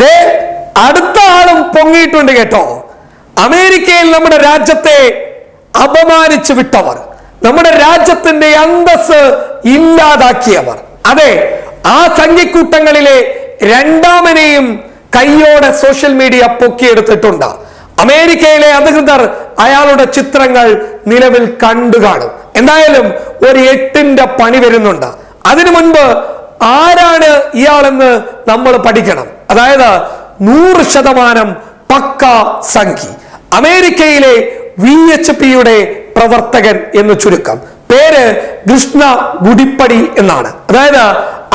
ദേ അടുത്ത ആളും പൊങ്ങിയിട്ടുണ്ട് കേട്ടോ. അമേരിക്കയിൽ നമ്മുടെ രാജ്യത്തെ അപമാനിച്ചു വിട്ടവർ നമ്മുടെ രാജ്യത്തിന്റെ അന്തസ് ഇല്ലാതാക്കിയവർ. അതെ ആ സംഘിക്കൂട്ടങ്ങളിലെ രണ്ടാമനെയും കയ്യോടെ സോഷ്യൽ മീഡിയ പൊക്കിയെടുത്തിട്ടുണ്ട്. അമേരിക്കയിലെ അധികൃതർ അയാളുടെ ചിത്രങ്ങൾ നിലവിൽ കണ്ടു കാണും. എന്തായാലും ഒരു എട്ടിന്റെ പണി വരുന്നുണ്ട്. അതിനു മുൻപ് ആരാണ് ഇയാളെന്ന് നമ്മൾ പഠിക്കണം. അതായത് നൂറ് ശതമാനം പക്ക സംഖി അമേരിക്കയിലെ വി എച്ച് പിയുടെ പ്രവർത്തകൻ എന്ന് ചുരുക്കം. പേര് കൃഷ്ണ ഗുഡിപ്പടി എന്നാണ്. അതായത്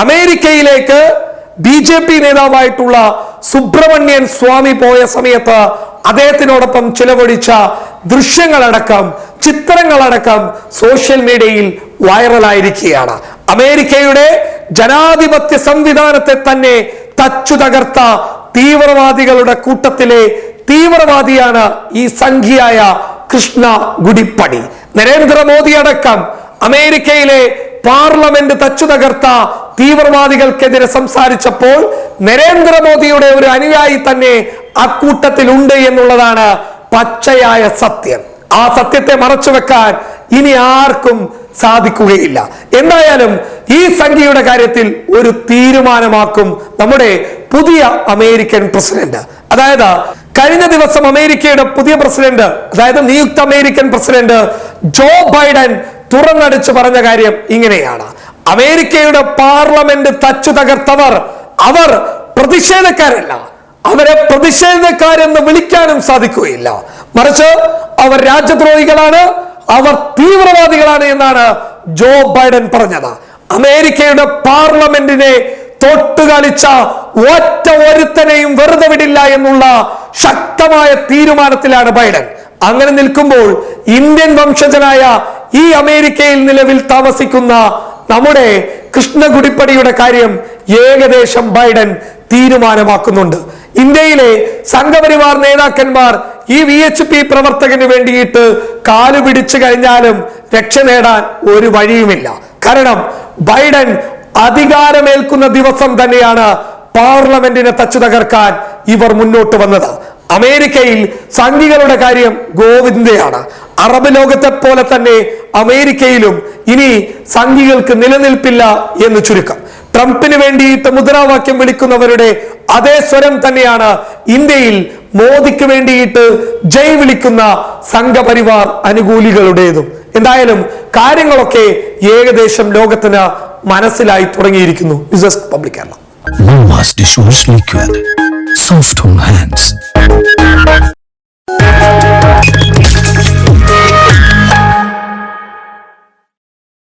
അമേരിക്കയിലേക്ക് ബി ജെ പി നേതാവായിട്ടുള്ള സുബ്രഹ്മണ്യൻ സ്വാമി പോയ സമയത്ത് അദ്ദേഹത്തിനോടൊപ്പം ചിലവഴിച്ച ദൃശ്യങ്ങളടക്കം ചിത്രങ്ങളടക്കം സോഷ്യൽ മീഡിയയിൽ വൈറലായിരിക്കുകയാണ്. അമേരിക്കയുടെ ജനാധിപത്യ സംവിധാനത്തെ തന്നെ തച്ചു തകർത്ത തീവ്രവാദികളുടെ കൂട്ടത്തിലെ തീവ്രവാദിയാണ് ഈ സംഖ്യയായ കൃഷ്ണ ഗുഡിപ്പടി നരേന്ദ്രമോദി അടക്കം അമേരിക്കയിലെ പാർലമെന്റ് തച്ചു തകർത്ത തീവ്രവാദികൾക്കെതിരെ സംസാരിച്ചപ്പോൾ നരേന്ദ്രമോദിയുടെ ഒരു അനുയായി തന്നെ അക്കൂട്ടത്തിൽ ഉണ്ട് എന്നുള്ളതാണ് പച്ചയായ സത്യം. ആ സത്യത്തെ മറച്ചു വെക്കാൻ ഇനി ആർക്കും സാധിക്കുകയില്ല. എന്തായാലും ഈ സംഖ്യയുടെ കാര്യത്തിൽ ഒരു തീരുമാനമാക്കും നമ്മുടെ പുതിയ അമേരിക്കൻ പ്രസിഡന്റ്. അതായത് കഴിഞ്ഞ ദിവസം അമേരിക്കയുടെ പുതിയ പ്രസിഡന്റ് അതായത് നിയുക്ത അമേരിക്കൻ പ്രസിഡന്റ് ജോ ബൈഡൻ തുറന്നടിച്ചു പറഞ്ഞ കാര്യം ഇങ്ങനെയാണ്. അമേരിക്കയുടെ പാർലമെന്റ് തച്ചു തകർത്തവർ അവർ പ്രതിഷേധക്കാരല്ല. അവരെ പ്രതിഷേധക്കാരെന്ന് വിളിക്കാനും സാധിക്കുകയില്ല. മറിച്ച് അവർ രാജ്യദ്രോഹികളാണ് അവർ തീവ്രവാദികളാണ് എന്നാണ് ജോ ബൈഡൻ പറഞ്ഞത്. അമേരിക്കയുടെ പാർലമെന്റിനെ തൊട്ടുകളിച്ച ഒറ്റ ഒരുത്തനെയും വെറുതെ വിടില്ല എന്നുള്ള ശക്തമായ തീരുമാനത്തിലാണ് ബൈഡൻ. അങ്ങനെ നിൽക്കുമ്പോൾ ഇന്ത്യൻ വംശജനായ ഈ അമേരിക്കയിൽ നിലവിൽ താമസിക്കുന്ന നമ്മുടെ കൃഷ്ണഗുടിപ്പടിയുടെ കാര്യം ഏകദേശം ബൈഡൻ തീരുമാനമാക്കുന്നുണ്ട്. ഇന്ത്യയിലെ സംഘപരിവാർ നേതാക്കന്മാർ ഈ വി എച്ച് പി പ്രവർത്തകന് വേണ്ടിയിട്ട് കാലു പിടിച്ചു കഴിഞ്ഞാലും രക്ഷ നേടാൻ ഒരു വഴിയുമില്ല. കാരണം ബൈഡൻ അധികാരമേൽക്കുന്ന ദിവസം തന്നെയാണ് പാർലമെന്റിനെ തച്ചു തകർക്കാൻ ഇവർ മുന്നോട്ട് വന്നത്. അമേരിക്കയിൽ സംഘികളുടെ കാര്യം ഗോവിന്ദയാണ്. അറബ് ലോകത്തെ പോലെ തന്നെ അമേരിക്കയിലും ഇനി സംഘികൾക്ക് നിലനിൽപ്പില്ല എന്ന് ചുരുക്കം. ട്രംപിന് വേണ്ടിയിട്ട് മുദ്രാവാക്യം വിളിക്കുന്നവരുടെ അതേ സ്വരം തന്നെയാണ് ഇന്ത്യയിൽ മോദിക്ക് വേണ്ടിയിട്ട് ജയ് വിളിക്കുന്ന സംഘപരിവാർ അനുകൂലികളുടേതും. എന്തായാലും കാര്യങ്ങളൊക്കെ ഏകദേശം ലോകത്തിന് മനസ്സിലായി തുടങ്ങിയിരിക്കുന്നു. Public soft dishwash